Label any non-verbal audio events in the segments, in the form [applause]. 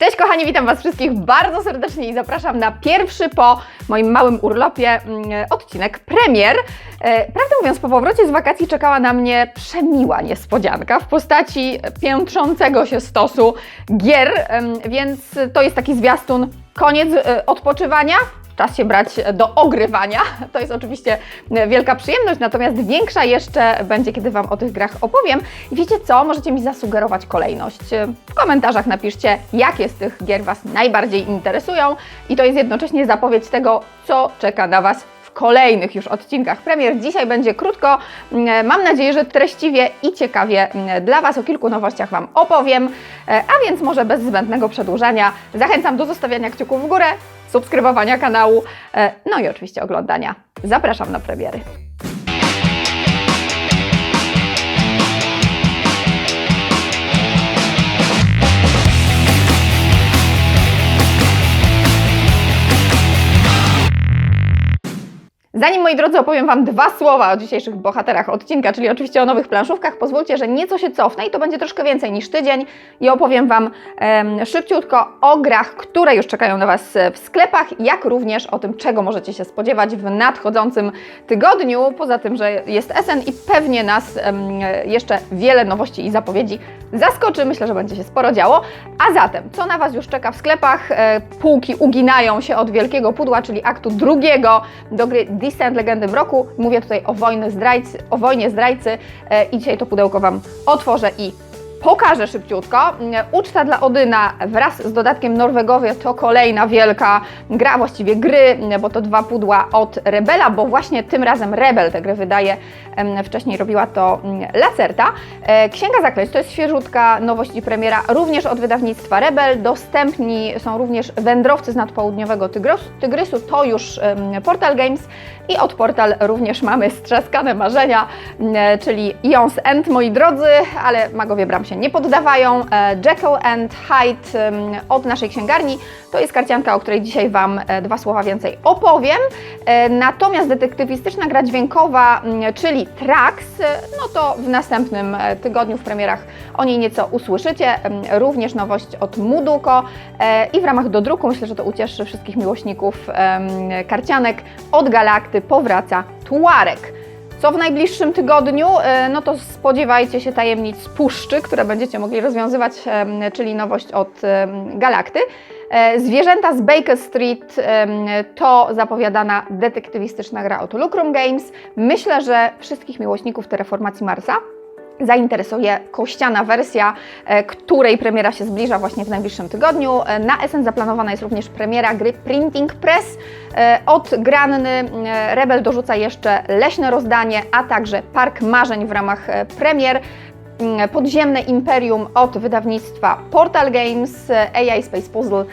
Cześć kochani, witam Was wszystkich bardzo serdecznie i zapraszam na pierwszy po moim małym urlopie mm, odcinek premier. E, Prawdę mówiąc, po powrocie z wakacji czekała na mnie przemiła niespodzianka w postaci piętrzącego się stosu gier, więc to jest taki zwiastun koniec e, odpoczywania, czas się brać do ogrywania. To jest oczywiście wielka przyjemność, natomiast większa jeszcze będzie, kiedy Wam o tych grach opowiem. I wiecie co? Możecie mi zasugerować kolejność. W komentarzach napiszcie, jakie z tych gier Was najbardziej interesują i to jest jednocześnie zapowiedź tego, co czeka na Was kolejnych już odcinkach premier. Dzisiaj będzie krótko. Mam nadzieję, że treściwie i ciekawie dla Was o kilku nowościach Wam opowiem. A więc może bez zbędnego przedłużania zachęcam do zostawiania kciuków w górę, subskrybowania kanału, e, no i oczywiście oglądania. Zapraszam na premiery. Zanim, moi drodzy, opowiem Wam dwa słowa o dzisiejszych bohaterach odcinka, czyli oczywiście o nowych planszówkach, pozwólcie, że nieco się cofnę i to będzie troszkę więcej niż tydzień i opowiem Wam szybciutko o grach, które już czekają na Was w sklepach, jak również o tym, czego możecie się spodziewać w nadchodzącym tygodniu. Poza tym, że jest SN i pewnie nas jeszcze wiele nowości i zapowiedzi zaskoczy. Myślę, że będzie się sporo działo. A zatem, co na Was już czeka w sklepach? E, półki uginają się od wielkiego pudła, czyli aktu drugiego do gry Descent Legendy Mroku. Mówię tutaj o, wojny zdrajcy, o wojnie zdrajcy e, i dzisiaj to pudełko Wam otworzę i pokażę szybciutko. Uczta dla Odyna wraz z dodatkiem Norwegowie to kolejna wielka gra, właściwie gry, bo to dwa pudła od Rebela, bo właśnie tym razem Rebel te gry wydaje. Wcześniej robiła to Lacerta. E, Księga Zaklęć to jest świeżutka nowość i premiera również od wydawnictwa Rebel. Dostępni są również Wędrowcy z nadpołudniowego Tygrys, Tygrysu, to już Portal Games i od Portal również mamy Strzaskane Marzenia, czyli Eons End, moi drodzy, ale magowie bram się nie poddawają. E, Jekyll and Hyde od naszej księgarni to jest karcianka, o której dzisiaj Wam e, dwa słowa więcej opowiem. E, Natomiast detektywistyczna gra dźwiękowa, m, czyli Trax, no to w następnym tygodniu w premierach o niej nieco usłyszycie. Również nowość od Muduko i w ramach dodruku myślę, że to ucieszy wszystkich miłośników karcianek. Od Galakty powraca Tuarek. Co w najbliższym tygodniu? E, No to spodziewajcie się tajemnic puszczy, które będziecie mogli rozwiązywać, czyli nowość od Galakty. E, Zwierzęta z Baker Street to zapowiadana detektywistyczna gra od Lucrum Games. Myślę, że wszystkich miłośników Terraformacji Marsa zainteresuje kościana wersja, e, której premiera się zbliża właśnie w najbliższym tygodniu. E, Na SN zaplanowana jest również premiera gry Printing Press. E, Od Granny Rebel dorzuca jeszcze Leśne Rozdanie, a także Park Marzeń w ramach premier. Podziemne Imperium od wydawnictwa Portal Games, AI Space Puzzle.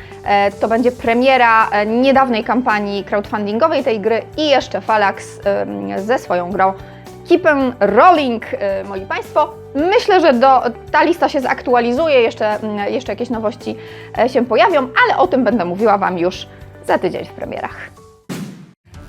To będzie premiera niedawnej kampanii crowdfundingowej tej gry i jeszcze Falax ze swoją grą Keep Rolling, e, moi Państwo. Myślę, że do, ta lista się zaktualizuje, jeszcze, mm, jeszcze jakieś nowości e, się pojawią, ale o tym będę mówiła Wam już za tydzień w premierach.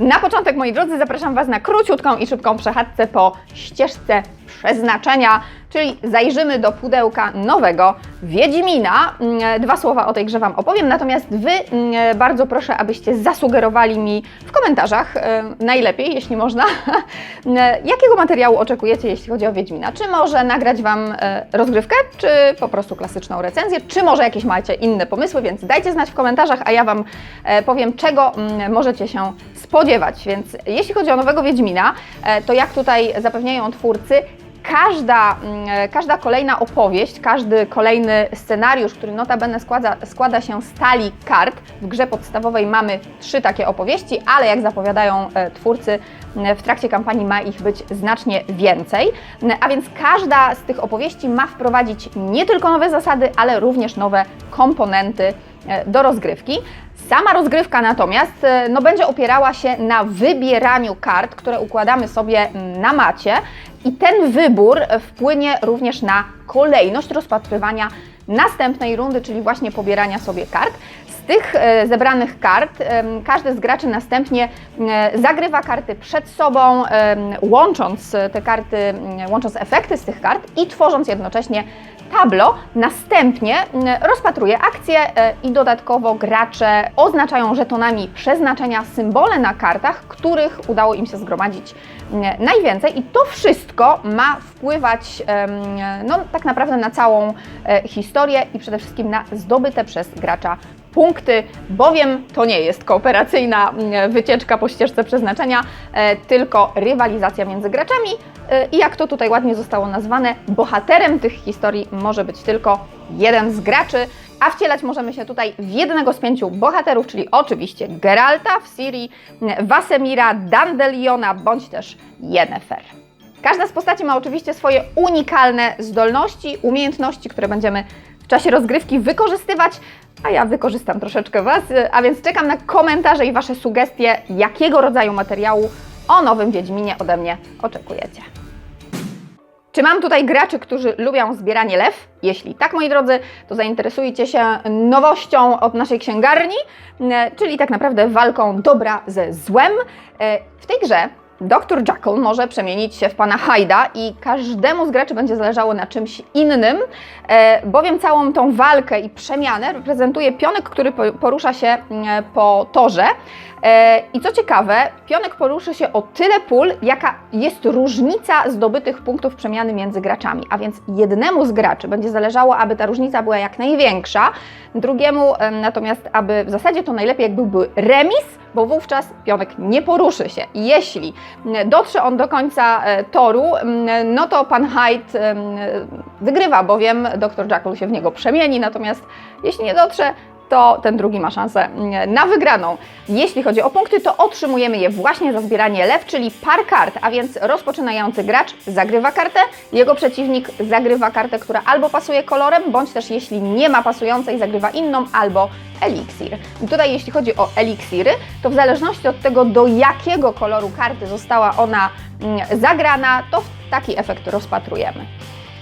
Na początek, moi drodzy, zapraszam Was na króciutką i szybką przechadzkę po ścieżce przeznaczenia, czyli zajrzymy do pudełka nowego Wiedźmina. Mm, Dwa słowa o tej grze Wam opowiem, natomiast Wy mm, bardzo proszę, abyście zasugerowali mi w komentarzach, e, najlepiej, jeśli można, e, [laughs] jakiego materiału oczekujecie, jeśli chodzi o Wiedźmina. Czy może nagrać Wam e, rozgrywkę, czy po prostu klasyczną recenzję, czy może jakieś macie inne pomysły, więc dajcie znać w komentarzach, a ja Wam e, powiem, czego mm, możecie się spodziewać. Więc jeśli chodzi o nowego Wiedźmina, e, to jak tutaj zapewniają twórcy, każda, mm, każda kolejna opowieść, każdy kolejny scenariusz, który notabene składa, składa się z talii kart. W grze podstawowej mamy trzy takie opowieści, ale jak zapowiadają e, twórcy, w trakcie kampanii ma ich być znacznie więcej. A więc każda z tych opowieści ma wprowadzić nie tylko nowe zasady, ale również nowe komponenty e, do rozgrywki. Sama rozgrywka natomiast e, no, będzie opierała się na wybieraniu kart, które układamy sobie mm, na macie i ten wybór e, wpłynie również na kolejność rozpatrywania następnej rundy, czyli właśnie pobierania sobie kart. Tych e, zebranych kart każdy z graczy następnie e, zagrywa karty przed sobą, łącząc te karty, łącząc efekty z tych kart i tworząc jednocześnie tablo. Następnie rozpatruje akcje e, i dodatkowo gracze oznaczają żetonami przeznaczenia symbole na kartach, których udało im się zgromadzić najwięcej. I to wszystko ma wpływać no, tak naprawdę na całą e, historię i przede wszystkim na zdobyte przez gracza punkty, bowiem to nie jest kooperacyjna mm, wycieczka po ścieżce przeznaczenia, e, tylko rywalizacja między graczami. E, I jak to tutaj ładnie zostało nazwane, bohaterem tych historii może być tylko jeden z graczy, a wcielać możemy się tutaj w jednego z pięciu bohaterów, czyli oczywiście Geralta w Ciri, Wasemira, Dandeliona bądź też Yennefer. Każda z postaci ma oczywiście swoje unikalne zdolności, umiejętności, które będziemy w czasie rozgrywki wykorzystywać, a ja wykorzystam troszeczkę Was, a więc czekam na komentarze i Wasze sugestie, jakiego rodzaju materiału o nowym Wiedźminie ode mnie oczekujecie. Czy mam tutaj graczy, którzy lubią zbieranie lew? Jeśli tak, moi drodzy, to zainteresujcie się nowością od naszej księgarni, e, czyli tak naprawdę walką dobra ze złem. E, W tej grze Dr. Jackal może przemienić się w pana Hyda i każdemu z graczy będzie zależało na czymś innym, e, bowiem całą tą walkę i przemianę reprezentuje pionek, który po- porusza się mm, po torze. E, I co ciekawe, pionek poruszy się o tyle pól, jaka jest różnica zdobytych punktów przemiany między graczami. A więc jednemu z graczy będzie zależało, aby ta różnica była jak największa, drugiemu em, natomiast, aby w zasadzie to najlepiej, jak byłby remis, bo wówczas pionek nie poruszy się. Jeśli dotrze on do końca e, toru, no to pan Hyde wygrywa, bowiem dr Jackal się w niego przemieni, natomiast jeśli nie dotrze, to ten drugi ma szansę mm, na wygraną. Jeśli chodzi o punkty, to otrzymujemy je właśnie za zbieranie lew, czyli par kart, a więc rozpoczynający gracz zagrywa kartę, jego przeciwnik zagrywa kartę, która albo pasuje kolorem, bądź też jeśli nie ma pasującej, zagrywa inną albo eliksir. I tutaj jeśli chodzi o eliksiry, to w zależności od tego, do jakiego koloru karty została ona mm, zagrana, to taki efekt rozpatrujemy.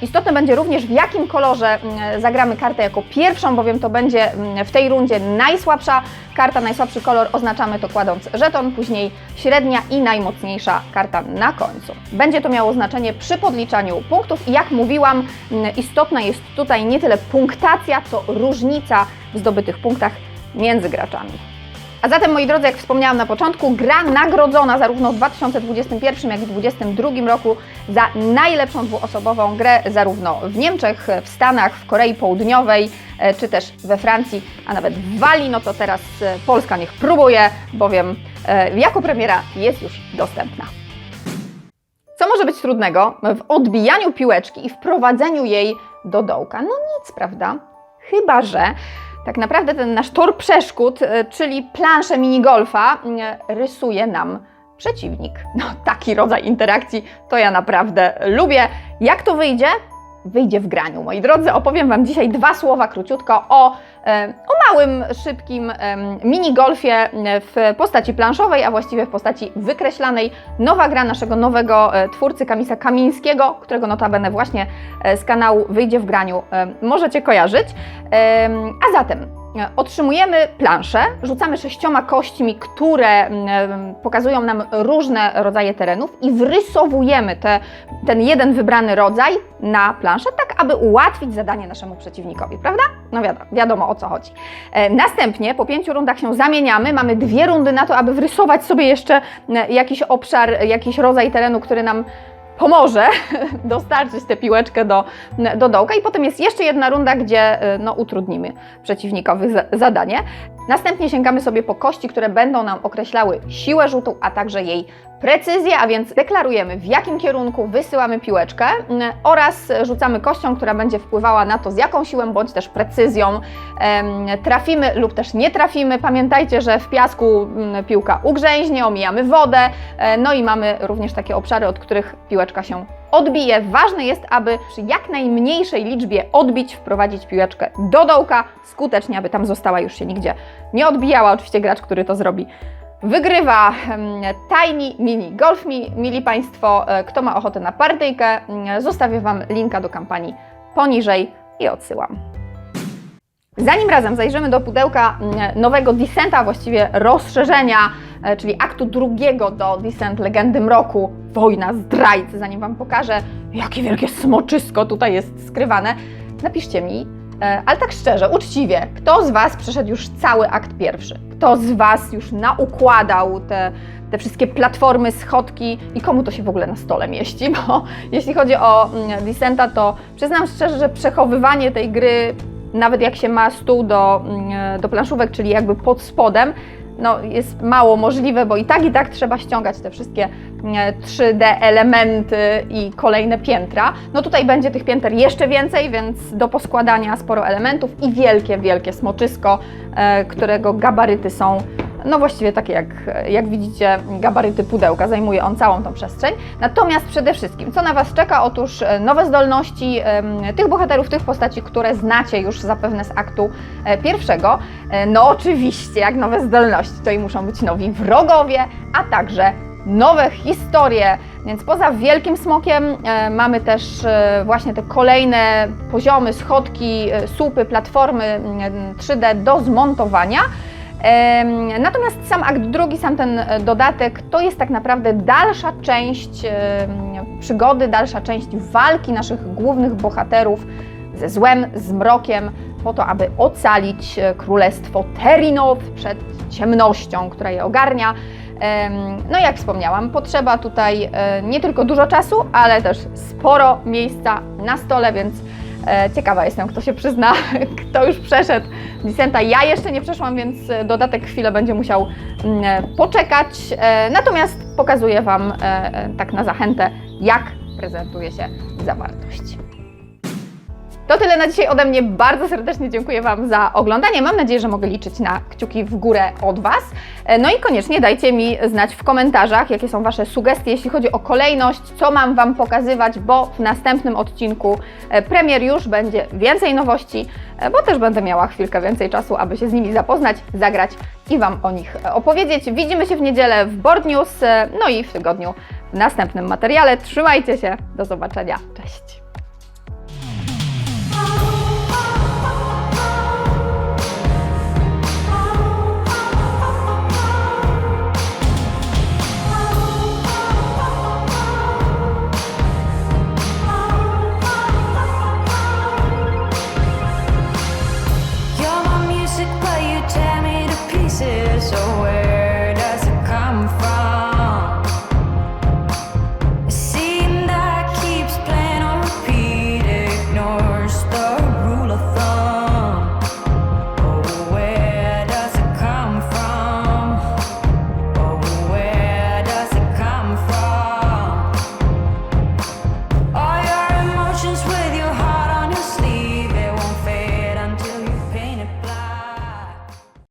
Istotne będzie również w jakim kolorze mm, zagramy kartę jako pierwszą, bowiem to będzie mm, w tej rundzie najsłabsza karta, najsłabszy kolor oznaczamy to kładąc żeton, później średnia i najmocniejsza karta na końcu. Będzie to miało znaczenie przy podliczaniu punktów i jak mówiłam, mm, istotna jest tutaj nie tyle punktacja, co różnica w zdobytych punktach między graczami. A zatem, moi drodzy, jak wspomniałam na początku, gra nagrodzona zarówno w 2021 jak i 2022 roku za najlepszą dwuosobową grę zarówno w Niemczech, w Stanach, w Korei Południowej, e, czy też we Francji, a nawet w Walii, no to teraz e, Polska niech próbuje, bowiem e, jako premiera jest już dostępna. Co może być trudnego w odbijaniu piłeczki i wprowadzeniu jej do dołka? No nic, prawda? Chyba, że tak naprawdę ten nasz tor przeszkód, y, czyli planszę minigolfa, y, rysuje nam przeciwnik. No, taki rodzaj interakcji to ja naprawdę lubię. Jak to wyjdzie? Wyjdzie w graniu. Moi drodzy, opowiem Wam dzisiaj dwa słowa króciutko o, e, o małym, szybkim minigolfie w postaci planszowej, a właściwie w postaci wykreślanej. Nowa gra naszego nowego e, twórcy Kamisa Kamińskiego, którego notabene właśnie e, z kanału Wyjdzie w graniu możecie kojarzyć. A zatem otrzymujemy planszę, rzucamy sześcioma kośćmi, które mm, pokazują nam różne rodzaje terenów i wrysowujemy te, ten jeden wybrany rodzaj na planszę, tak aby ułatwić zadanie naszemu przeciwnikowi, prawda? No wiadomo, wiadomo o co chodzi. E, Następnie po pięciu rundach się zamieniamy, mamy dwie rundy na to, aby wrysować sobie jeszcze e, jakiś obszar, jakiś rodzaj terenu, który nam pomoże [laughs] dostarczyć tę piłeczkę do, do dołka i potem jest jeszcze jedna runda, gdzie y, no, utrudnimy przeciwnikowi za- zadanie. Następnie sięgamy sobie po kości, które będą nam określały siłę rzutu, a także jej precyzję, a więc deklarujemy w jakim kierunku wysyłamy piłeczkę mm, oraz rzucamy kością, która będzie wpływała na to z jaką siłą bądź też precyzją trafimy lub też nie trafimy. Pamiętajcie, że w piasku mm, piłka ugrzęźnie, omijamy wodę, e, no i mamy również takie obszary, od których piłeczka się odbije. Ważne jest, aby przy jak najmniejszej liczbie odbić wprowadzić piłeczkę do dołka, skutecznie, aby tam została już się nigdzie nie odbijała. Oczywiście gracz, który to zrobi, wygrywa Tiny Mini Golf Mi. Mili Państwo, e, kto ma ochotę na partyjkę, mm, zostawię Wam linka do kampanii poniżej i odsyłam. Zanim razem zajrzymy do pudełka mm, nowego Descenta, a właściwie rozszerzenia, czyli aktu drugiego do Descent Legendy Mroku, Wojna zdrajcy, zanim Wam pokażę, jakie wielkie smoczysko tutaj jest skrywane, napiszcie mi, e, ale tak szczerze, uczciwie, kto z Was przeszedł już cały akt pierwszy? Kto z Was już naukładał te, te wszystkie platformy, schodki i komu to się w ogóle na stole mieści? [laughs] Bo jeśli chodzi o mm, Descenta, to przyznam szczerze, że przechowywanie tej gry, nawet jak się ma stół do, mm, do planszówek, czyli jakby pod spodem, no, jest mało możliwe, bo i tak, i tak trzeba ściągać te wszystkie e, 3D elementy i kolejne piętra. No tutaj będzie tych pięter jeszcze więcej, więc do poskładania sporo elementów i wielkie, wielkie smoczysko, e, którego gabaryty są no właściwie takie jak, jak widzicie, gabaryty pudełka, zajmuje on całą tą przestrzeń. Natomiast przede wszystkim, co na Was czeka? Otóż e, nowe zdolności tych bohaterów, tych postaci, które znacie już zapewne z aktu e, pierwszego. E, No oczywiście, jak nowe zdolności, to i muszą być nowi wrogowie, a także nowe historie. Więc poza Wielkim Smokiem e, mamy też e, właśnie te kolejne poziomy, schodki, e, słupy, platformy mm, 3D do zmontowania. Natomiast sam akt drugi, sam ten e, dodatek, to jest tak naprawdę dalsza część przygody, dalsza część walki naszych głównych bohaterów ze złem, z mrokiem, po to, aby ocalić e, królestwo Terinow przed ciemnością, która je ogarnia. No jak wspomniałam, potrzeba tutaj e, nie tylko dużo czasu, ale też sporo miejsca na stole, więc ciekawa jestem, kto się przyzna, [laughs] kto już przeszedł Descenta. Ja jeszcze nie przeszłam, więc e, dodatek chwilę będzie musiał mm, e, poczekać. E, Natomiast pokazuję Wam e, e, tak na zachętę, jak prezentuje się zawartość. To tyle na dzisiaj ode mnie. Bardzo serdecznie dziękuję Wam za oglądanie. Mam nadzieję, że mogę liczyć na kciuki w górę od Was. E, No i koniecznie dajcie mi znać w komentarzach, jakie są Wasze sugestie, jeśli chodzi o kolejność, co mam Wam pokazywać, bo w następnym odcinku e, premier już będzie więcej nowości, e, bo też będę miała chwilkę więcej czasu, aby się z nimi zapoznać, zagrać i Wam o nich opowiedzieć. Widzimy się w niedzielę w Board News, no i w tygodniu w następnym materiale. Trzymajcie się, do zobaczenia, cześć!